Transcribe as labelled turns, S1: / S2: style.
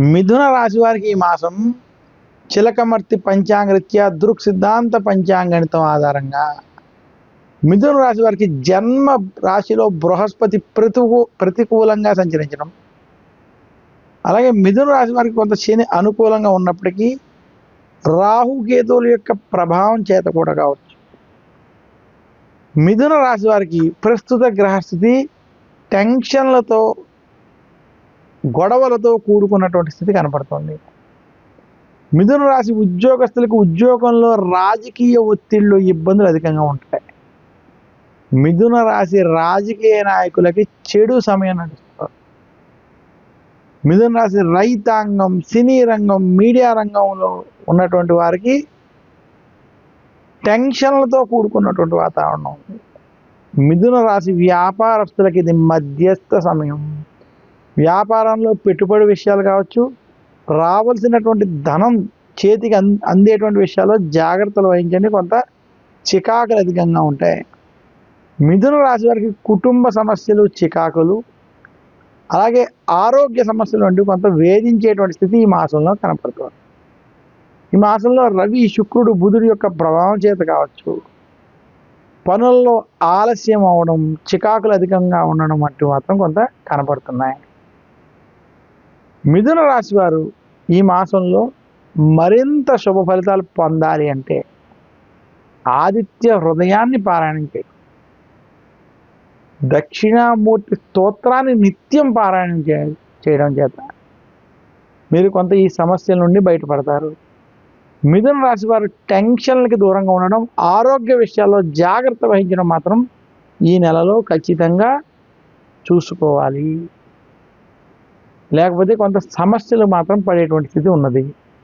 S1: మిథున రాశి వారికి ఈ మాసం చిలకమర్తి పంచాంగరీత్యా దృక్ సిద్ధాంత పంచాంగణితం ఆధారంగా మిథున రాశి వారికి జన్మ రాశిలో బృహస్పతి ప్రతికూ ప్రతికూలంగా సంచరించడం. అలాగే మిథున రాశి వారికి కొంత శని అనుకూలంగా ఉన్నప్పటికీ రాహుకేతువుల యొక్క ప్రభావం చేత కూడా కావచ్చు. మిథున రాశి వారికి ప్రస్తుత గ్రహస్థితి టెన్షన్లతో గొడవలతో కూడుకున్నటువంటి స్థితి కనపడుతుంది. మిథున రాశి ఉద్యోగస్తులకు ఉద్యోగంలో రాజకీయ ఒత్తిళ్ళు ఇబ్బందులు అధికంగా ఉంటాయి. మిథున రాశి రాజకీయ నాయకులకి చెడు సమయం నడుస్తారు మిథున రాశి రైతాంగం సినీ రంగం మీడియా రంగంలో ఉన్నటువంటి వారికి టెన్షన్లతో కూడుకున్నటువంటి వాతావరణం ఉంది. మిథున రాశి వ్యాపారస్తులకి ఇది మధ్యస్థ సమయం. వ్యాపారంలో పెట్టుబడి విషయాలు కావచ్చు రావాల్సినటువంటి ధనం చేతికి అందేటువంటి విషయాల్లో జాగ్రత్తలు వహించండి. కొంత చికాకులు అధికంగా ఉంటాయి. మిథున రాశి వారికి కుటుంబ సమస్యలు చికాకులు అలాగే ఆరోగ్య సమస్యలు వంటి కొంత వేధించేటువంటి స్థితి ఈ మాసంలో కనపడుతుంది. ఈ మాసంలో రవి శుక్రుడు బుధుడు యొక్క ప్రభావం చేత కావచ్చు. పనుల్లో ఆలస్యం అవడం చికాకులు అధికంగా ఉండడం వంటి మాత్రం కొంత కనపడుతున్నాయి. మిథున రాశి వారు ఈ మాసంలో మరింత శుభ ఫలితాలు పొందాలి అంటే ఆదిత్య హృదయాన్ని పారాయణం చేయండి దక్షిణామూర్తి స్తోత్రాన్ని నిత్యం పారాయణం చే చేయడం చేత మీరు కొంత ఈ సమస్యల నుండి బయటపడతారు. మిథున రాశి వారు టెన్షన్లకి దూరంగా ఉండడం ఆరోగ్య విషయాల్లో జాగ్రత్త వహించడం మాత్రం ఈ నెలలో ఖచ్చితంగా చూసుకోవాలి. లేకపోతే కొంత సమస్యలు మాత్రం పడేటువంటి స్థితి ఉన్నది.